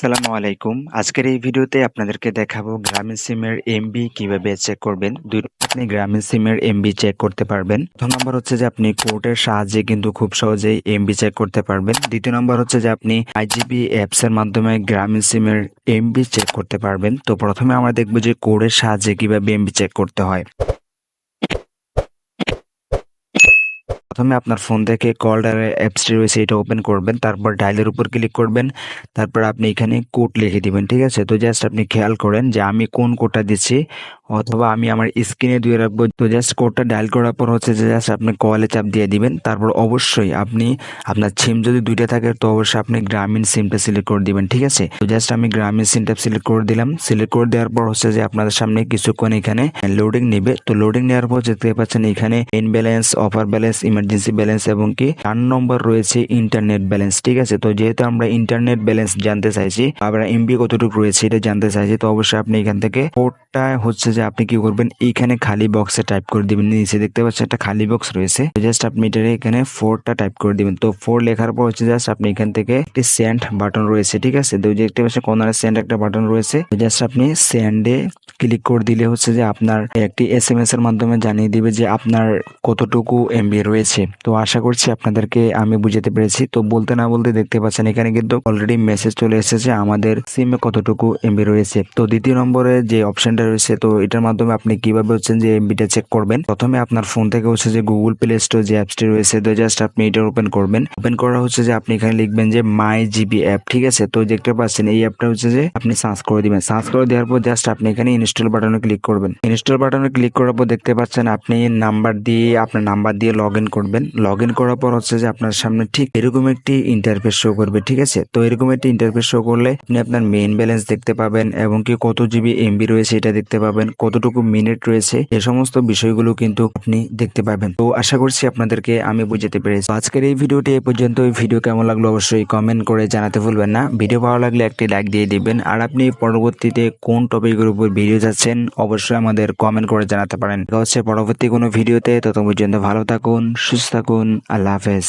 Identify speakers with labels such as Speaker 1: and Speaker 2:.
Speaker 1: আসসালামু আলাইকুম। আজকের এই ভিডিওতে আপনাদেরকে দেখাবো গ্রামীণ সিমের এমবি কীভাবে চেক করবেন। দুই আপনি গ্রামীণ সিমের এমবি চেক করতে পারবেন। প্রথম নম্বর হচ্ছে যে আপনি কোর্টের সাহায্যে কিন্তু খুব সহজেই এমবি চেক করতে পারবেন। দ্বিতীয় নম্বর হচ্ছে যে আপনি আইজিপি অ্যাপস এর মাধ্যমে গ্রামীণ সিমের এমবি চেক করতে পারবেন। তো প্রথমে আমরা দেখব যে কোর্টের সাহায্যে কীভাবে এমবি চেক করতে হয়। প্রথমে আপনার ফোন থেকে কল অ্যাপসটি রয়েছে এটা ওপেন করবেন, তারপর ডায়ালের উপর ক্লিক করবেন, তারপর আপনি এখানে কোড লিখে দিবেন, ঠিক আছে? তো জাস্ট আপনি খেয়াল করেন যে আমি কোন কোডটা দিচ্ছি অথবা আমি আমার স্ক্রিনে দিয়ে রাখব। তো জাস্ট কোডটা ডায়াল করার পর হচ্ছে যে জাস্ট আপনি কলে চাপ দিয়ে দিবেন। তারপর অবশ্যই আপনি আপনার সিম যদি দুইটা থাকে, তো অবশ্যই আপনি গ্রামীণ সিমটা সিলেক্ট করে দিবেন, ঠিক আছে? তো জাস্ট আমি গ্রামীণ সিমটা সিলেক্ট করে দিলাম। সিলেক্ট করে দেওয়ার পর হচ্ছে যে আপনাদের সামনে কিছুক্ষণ এখানে লোডিং নেবে। তো লোডিং নেওয়ার পর দেখতে পাচ্ছেন এখানে in balance offer balance emergency balance এবং কি চার নম্বর রয়েছে ইন্টারনেট ব্যালেন্স ঠিক আছে? তো যেহেতু আমরা ইন্টারনেট ব্যালেন্স জানতে চাইছি, আমরা এমবি কতটুকু রয়েছে এটা জানতে চাইছি, তো অবশ্যই আপনি এখান থেকে কোডটা হচ্ছে যে আপনি কি করবেন, এইখানে খালি বক্সে টাইপ করে দিবেন। নিচে দেখতে পাচ্ছেন একটা খালি বক্স রয়েছে। জাস্ট আপনি এটারে এখানে ফোরটা টাইপ করে দিবেন। তো ফোর লেখার পর হচ্ছে জাস্ট আপনি এখান থেকে একটি সেন্ড বাটন রয়েছে, ঠিক আছে? দেখতে পাচ্ছেন কোনারে সেন্ড একটা বাটন রয়েছে। জাস্ট আপনি সেন্ডে ক্লিক করে দিলে হচ্ছে যে আপনার একটি এস এম এস এর মাধ্যমে জানিয়ে দিবে যে আপনার কতটুকু এমবি রয়েছে। তো আশা করছি আপনাদেরকে আমি বুঝাতে পেরেছি। তো বলতে না বলতে দেখতে পাচ্ছেন এখানে কিন্তু অলরেডি মেসেজ চলে এসেছে আমাদের সিমে কতটুকু এমবি রয়েছে। তো দ্বিতীয় নম্বরে যে অপশনটা রয়েছে, তো এটার মাধ্যমে আপনি কীভাবে হচ্ছেন যে এমবিটা চেক করবেন? প্রথমে আপনার ফোন থেকে হচ্ছে যে গুগল প্লে স্টোর যে অ্যাপসটি রয়েছে, তো জাস্ট আপনি এটা ওপেন করবেন। ওপেন করা হচ্ছে যে আপনি এখানে লিখবেন যে মাই জিবি অ্যাপ ঠিক আছে? তো দেখতে পাচ্ছেন এই অ্যাপটা হচ্ছে যে আপনি সার্চ করে দিবেন। সার্চ করে দেওয়ার পর জাস্ট আপনি এখানে ইনস্টল বাটনে ক্লিক করবেন। ইনস্টল বাটনে ক্লিক করার পর দেখতে পাচ্ছেন আপনি নাম্বার দিয়ে, আপনার নাম্বার দিয়ে লগ করবেন। লগ করার পর হচ্ছে যে আপনার সামনে ঠিক এরকম একটি ইন্টারফেস শো করবে, ঠিক আছে? তো এরকম একটি ইন্টারফেস শো করলে আপনি আপনার মেইন ব্যালেন্স দেখতে পাবেন এবং কি কত জিবি এমবি রয়েছে এটা দেখতে পাবেন, কতটুকু মিনিট রয়েছে, এ সমস্ত বিষয়গুলো কিন্তু আপনি দেখতে পাবেন। তো আশা করছি আপনাদেরকে আমি বুঝাতে পেরেছি। আজকের এই ভিডিওটি এই পর্যন্ত এই ভিডিও কেমন লাগল অবশ্যই কমেন্ট করে জানাতে ভুলবেন না। ভিডিও ভালো লাগলে একটি লাইক দিয়ে দিবেন। আর আপনি পরবর্তীতে কোন টপিকের উপর ভিডিও যাচ্ছেন, অবশ্যই আমাদের কমেন্ট করে জানাতে পারেন। হচ্ছে পরবর্তী কোনো ভিডিওতে তত পর্যন্ত ভালো থাকুন, সুস্থ থাকুন, আল্লাহ হাফেজ।